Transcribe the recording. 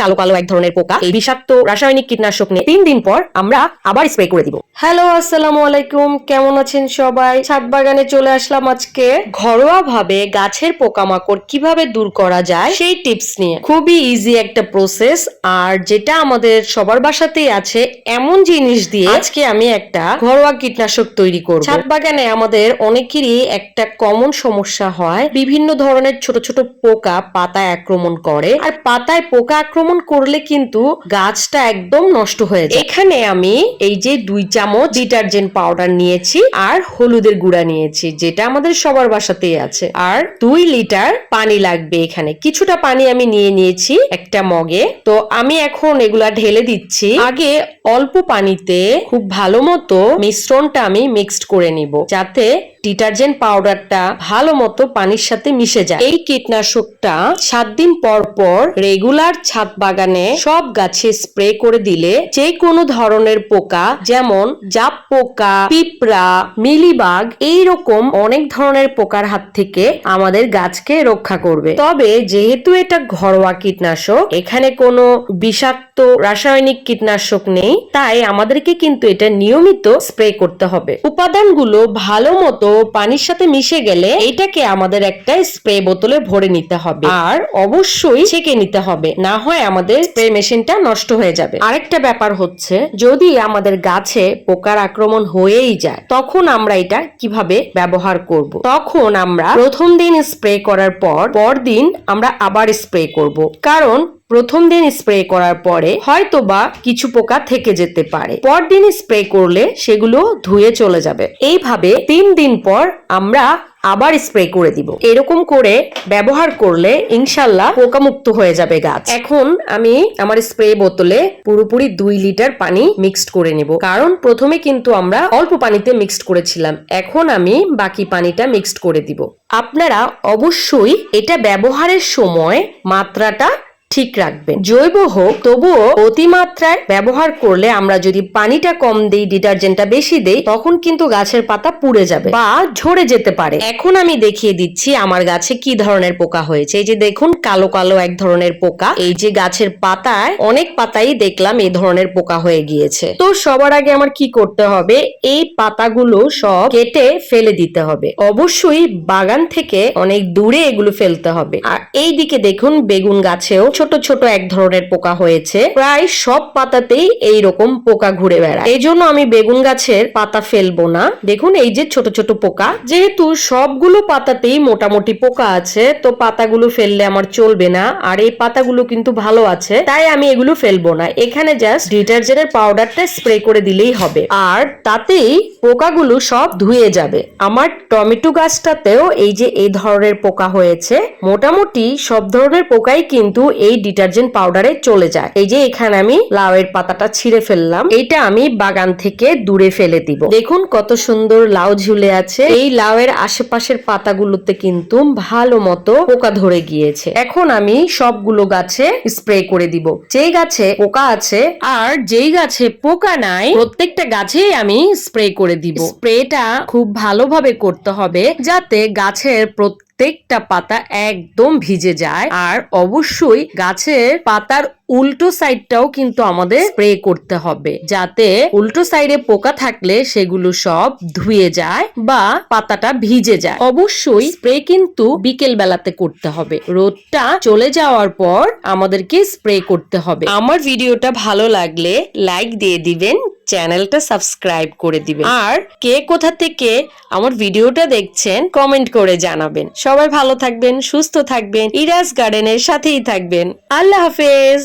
কালো কালো এক ধরনের পোকা, এই বিষাক্ত রাসায়নিক কীটনাশক নিয়ে তিন দিন পর আমরা আবার স্প্রে করে দিব। হ্যালো আসসালামু আলাইকুম, কেমন আছেন সবাই? ছাদ বাগানে চলে আসলাম আজকে। ঘরোয়া ভাবে গাছের পোকামাকড় কীভাবে দূর করা যায়, সেই টিপস নিয়ে। খুবই ইজি একটা প্রসেস আর যেটা আমাদের সবার বাসাতেই আছে, এমন জিনিস দিয়ে আজকে আমি একটা ঘরোয়া কীটনাশক তৈরি করব। ছাদ বাগানে আমাদের অনেকেরই একটা কমন সমস্যা হয়, বিভিন্ন ধরনের ছোট ছোট পোকা পাতায় আক্রমণ করে, আর পাতায় পোকা আক্রমণ করলে কিন্তু গাছটা একদম নষ্ট হয়ে যায়। এখানে আমি এই যে দুই চামচ ডিটারজেন্ট পাউডার নিয়েছি আর হলুদের গুঁড়া নিয়েছি, যেটা আমাদের সবার বাসাতেই আছে। আর দুই লিটার পানি লাগবে এখানে। কিছুটা পানি আমি নিয়ে নিয়েছি একটা মগে। তো আমি এখন এগুলা ঢেলে দিচ্ছি। আগে অল্প পানিতে খুব ভালো মতো মিশ্রণটা আমি মিক্সড করে নিব, যাতে ডিটারজেন্ট পাউডারটা ভালো মতো পানির সাথে মিশে যায়। এই কীটনাশকটা সাত দিন পর পর রেগুলার ছাদ বাগানে সব গাছে স্প্রে করে দিলে যে কোনো ধরনের পোকা, যেমন জাপ পোকা, পিঁপড়া, মিলিবাগ, এইরকম অনেক ধরনের পোকার হাত থেকে আমাদের গাছকে রক্ষা করবে। তবে যেহেতু এটা ঘরোয়া কীটনাশক, এখানে কোনো বিষাক্ত রাসায়নিক কীটনাশক নেই, তাই আমাদেরকে কিন্তু এটা নিয়মিত স্প্রে করতে হবে। উপাদানগুলো ভালো মতো পানির সাথে মিশে গেলে এটাকে আমাদের একটা স্প্রে বোতলে ভরে নিতে হবে। আর অবশ্যই ছেঁকে নিতে হবে। না হয় আমাদের স্প্রে মেশিনটা নষ্ট হয়ে যাবে। আরেকটা ব্যাপার হচ্ছে, যদি আমাদের গাছে পোকার আক্রমণ হয়েই যায়, তখন আমরা এটা কীভাবে ব্যবহার করব? তখন আমরা প্রথম দিন স্প্রে করার পর, পরদিন আমরা আবার স্প্রে করব। কারণ প্রথম দিন স্প্রে করার পরে হয়তোবা কিছু পোকা থেকে যেতে পারে। পরদিন স্প্রে করলে সেগুলো ধুয়ে চলে যাবে। এইভাবে তিন দিন পর আমরা আবার স্প্রে করে দিব। এরকম করে ব্যবহার করলে ইনশাল্লাহ পোকামুক্ত হয়ে যাবে গাছ। এখন আমি আমার স্প্রে বোতলে পুরোপুরি দুই লিটার পানি মিক্সড করে নিব। কারণ প্রথমে কিন্তু আমরা অল্প পানিতে মিক্সড করেছিলাম। এখন আমি বাকি পানিটা মিক্সড করে দিব। আপনারা অবশ্যই এটা ব্যবহারের সময় মাত্রাটা ঠিক রাখবেন। জৈব হোক, তবুও অতিমাত্রায় ব্যবহার করলে আমরা যদি পানিটা কম দেই, ডিটারজেন্টটা বেশি দেই, তখন কিন্তু গাছের পাতা পুড়ে যাবে বা ঝরে যেতে পারে। এখন আমি দেখিয়ে দিচ্ছি আমার গাছে কি ধরনের পোকা হয়েছে। এই যে দেখুন, কালো কালো এক ধরনের পোকা। এই যে গাছের পাতায় অনেক পাতাই দেখলাম এই ধরনের পোকা হয়ে গিয়েছে। তো সবার আগে আমার কি করতে হবে? এই পাতাগুলো সব কেটে ফেলে দিতে হবে। অবশ্যই বাগান থেকে অনেক দূরে এগুলো ফেলতে হবে। আর এই দিকে দেখুন, বেগুন গাছেও ছোট ছোট এক ধরনের পোকা হয়েছে। প্রায় সব পাতাতেই এই রকম পোকা ঘুরে বেড়ায়। এই জন্য আমি বেগুন গাছের পাতা ফেলব না। দেখুন, এই যে ছোট ছোট পোকা। যেহেতু সবগুলো পাতাতেই মোটামুটি পোকা আছে, তো পাতাগুলো ফেললে আমার চলবে না, আর এই পাতাগুলো কিন্তু ভালো আছে, তাই আমি এগুলো ফেলব না। এখানে জাস্ট ডিটারজেন্টের পাউডারটা স্প্রে করে দিলেই হবে। আর তাতেই পোকাগুলো সব ধুয়ে যাবে। আমার টমেটো গাছটাতেও এই যে এই ধরনের পোকা হয়েছে, মোটামুটি সব ধরনের পোকাই কিন্তু এই ডিটারজেন্ট পাউডারে চলে যায়। এই যে এখানে আমি লাউয়ের পাতাটা ছিঁড়ে ফেললাম। এইটা আমি বাগান থেকে দূরে ফেলে দিব। দেখুন কত সুন্দর লাউ ঝুলে আছে। এই লাউয়ের আশেপাশের পাতাগুলোতে কিন্তু ভালো মতো পোকা ধরে গিয়েছে। এখন আমি সবগুলো গাছে স্প্রে করে দিব। যেই গাছে পোকা আছে আর যেই গাছে পোকা নাই, প্রত্যেকটা গাছেই আমি স্প্রে করে দিব। স্প্রেটা খুব ভালোভাবে করতে হবে যাতে গাছের প্রত্যেকটা পাতা একদম ভিজে যায় আর অবশ্যই গাছের পাতার উল্টো সাইডটাও কিন্তু আমাদের স্প্রে করতে হবে যাতে উল্টো সাইডে পোকা থাকলে সেগুলো সব ধুয়ে যায় বা পাতাটা ভিজে যায়। অবশ্যই স্প্রে কিন্তু বিকেল বেলাতে করতে হবে। রোদটা চলে যাওয়ার পর আমাদেরকে স্প্রে করতে হবে। আমার ভিডিওটা ভালো লাগলে লাইক দিয়ে দিবেন চ্যানেলটা সাবস্ক্রাইব করে দিবেন। আর কে কোথা থেকে আমার ভিডিওটা দেখছেন কমেন্ট করে জানাবেন। সবাই ভালো থাকবেন, সুস্থ থাকবেন, ইরাজ গার্ডেনের সাথেই থাকবেন। আল্লাহ হাফেজ!